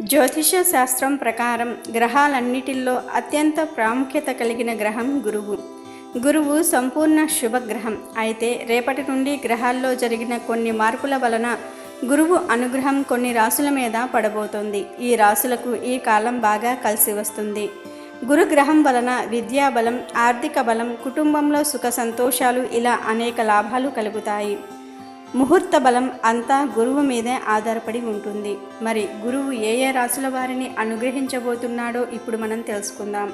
జ్యోతిష శాస్త్రం ప్రకారం గ్రహాలన్నిటిల్లో అత్యంత ప్రాముఖ్యత కలిగిన గ్రహం గురువు. గురువు సంపూర్ణ శుభగ్రహం. అయితే రేపటి నుండి గ్రహాల్లో జరిగిన కొన్ని మార్పుల వలన గురువు అనుగ్రహం కొన్ని రాసుల మీద పడబోతోంది. ఈ రాసులకు ఈ కాలం బాగా కలిసి వస్తుంది. గురుగ్రహం వలన విద్యాబలం ఆర్థిక బలం కుటుంబంలో సుఖ సంతోషాలు ఇలా అనేక లాభాలు కలుగుతాయి. ముహూర్త బలం అంతా గురువు మీదే ఆధారపడి ఉంటుంది. మరి గురువు ఏ ఏ రాశుల వారిని అనుగ్రహించబోతున్నాడో ఇప్పుడు మనం తెలుసుకుందాం.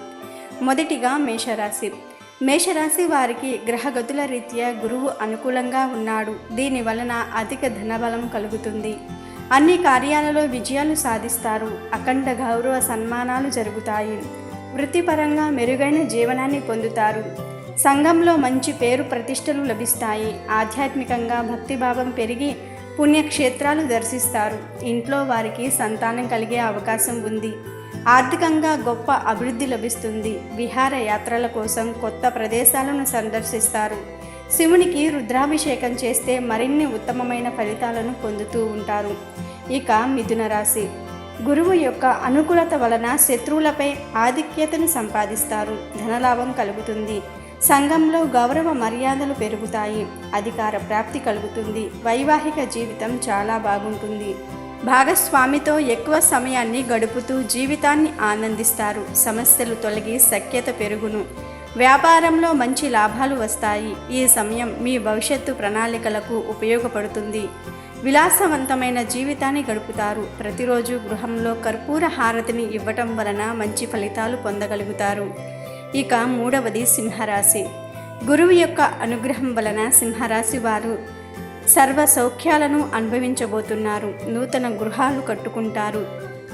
మొదటిగా మేషరాశి. మేషరాశి వారికి గ్రహగతుల రీత్యా గురువు అనుకూలంగా ఉన్నాడు. దీని వలన అధిక ధనబలం కలుగుతుంది. అన్ని కార్యాలలో విజయాలు సాధిస్తారు. అఖండ గౌరవ సన్మానాలు జరుగుతాయి. వృత్తిపరంగా మెరుగైన జీవనాన్ని పొందుతారు. సంఘంలో మంచి పేరు ప్రతిష్టలు లభిస్తాయి. ఆధ్యాత్మికంగా భక్తిభావం పెరిగి పుణ్యక్షేత్రాలు దర్శిస్తారు. ఇంట్లో వారికి సంతానం కలిగే అవకాశం ఉంది. ఆర్థికంగా గొప్ప అభివృద్ధి లభిస్తుంది. విహార యాత్రల కోసం కొత్త ప్రదేశాలను సందర్శిస్తారు. శివునికి రుద్రాభిషేకం చేస్తే మరిన్ని ఉత్తమమైన ఫలితాలను పొందుతూ ఉంటారు. ఇక మిథున రాశి. గురువు యొక్క అనుకూలత వలన శత్రువులపై ఆధిక్యతను సంపాదిస్తారు. ధనలాభం కలుగుతుంది. సంఘంలో గౌరవ మర్యాదలు పెరుగుతాయి. అధికార ప్రాప్తి కలుగుతుంది. వైవాహిక జీవితం చాలా బాగుంటుంది. భాగస్వామితో ఎక్కువ సమయాన్ని గడుపుతూ జీవితాన్ని ఆనందిస్తారు. సమస్యలు తొలగి సఖ్యత పెరుగును. వ్యాపారంలో మంచి లాభాలు వస్తాయి. ఈ సమయం మీ భవిష్యత్తు ప్రణాళికలకు ఉపయోగపడుతుంది. విలాసవంతమైన జీవితాన్ని గడుపుతారు. ప్రతిరోజు గృహంలో కర్పూర హారతిని ఇవ్వటం వలన మంచి ఫలితాలు పొందగలుగుతారు. ఇక మూడవది సింహరాశి. గురువు యొక్క అనుగ్రహం వలన సింహరాశి వారు సర్వ సౌఖ్యాలను అనుభవించబోతున్నారు. నూతన గృహాలు కట్టుకుంటారు.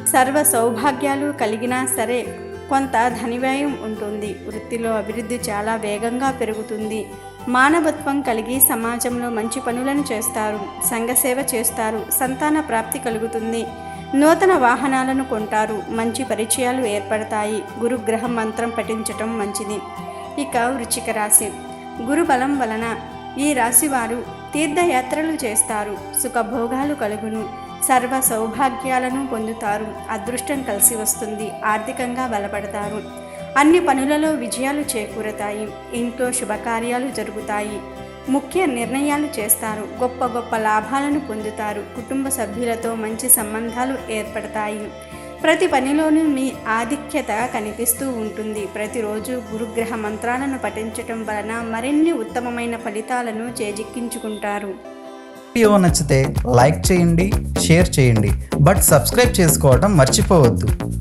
సర్వ సౌభాగ్యాలు కలిగినా సరే కొంత ధనివ్యయం ఉంటుంది. వృత్తిలో అభివృద్ధి చాలా వేగంగా పెరుగుతుంది. మానవత్వం కలిగి సమాజంలో మంచి పనులను చేస్తారు. సంఘసేవ చేస్తారు. సంతాన ప్రాప్తి కలుగుతుంది. నూతన వాహనాలను కొంటారు. మంచి పరిచయాలు ఏర్పడతాయి. గురుగ్రహ మంత్రం పఠించటం మంచిది. ఇక వృచ్చిక రాశి. గురు బలం వలన ఈ రాశి వారు తీర్థయాత్రలు చేస్తారు. సుఖభోగాలు కలుగును. సర్వ సౌభాగ్యాలను పొందుతారు. అదృష్టం కలిసి వస్తుంది. ఆర్థికంగా బలపడతారు. అన్ని పనులలో విజయాలు చేకూరతాయి. ఇంట్లో శుభకార్యాలు జరుగుతాయి. ముఖ్య నిర్ణయాలు చేస్తారు. గొప్ప గొప్ప లాభాలను పొందుతారు. కుటుంబ సభ్యులతో మంచి సంబంధాలు ఏర్పడతాయి. ప్రతి పనిలోనూ మీ ఆధిక్యత కనిపిస్తూ ఉంటుంది. ప్రతిరోజు గురుగ్రహ మంత్రాలను పఠించటం వలన మరిన్ని ఉత్తమమైన ఫలితాలను చేజిక్కించుకుంటారు. వీడియో నచ్చితే లైక్ చేయండి షేర్ చేయండి. బట్ సబ్స్క్రైబ్ చేసుకోవడం మర్చిపోవద్దు.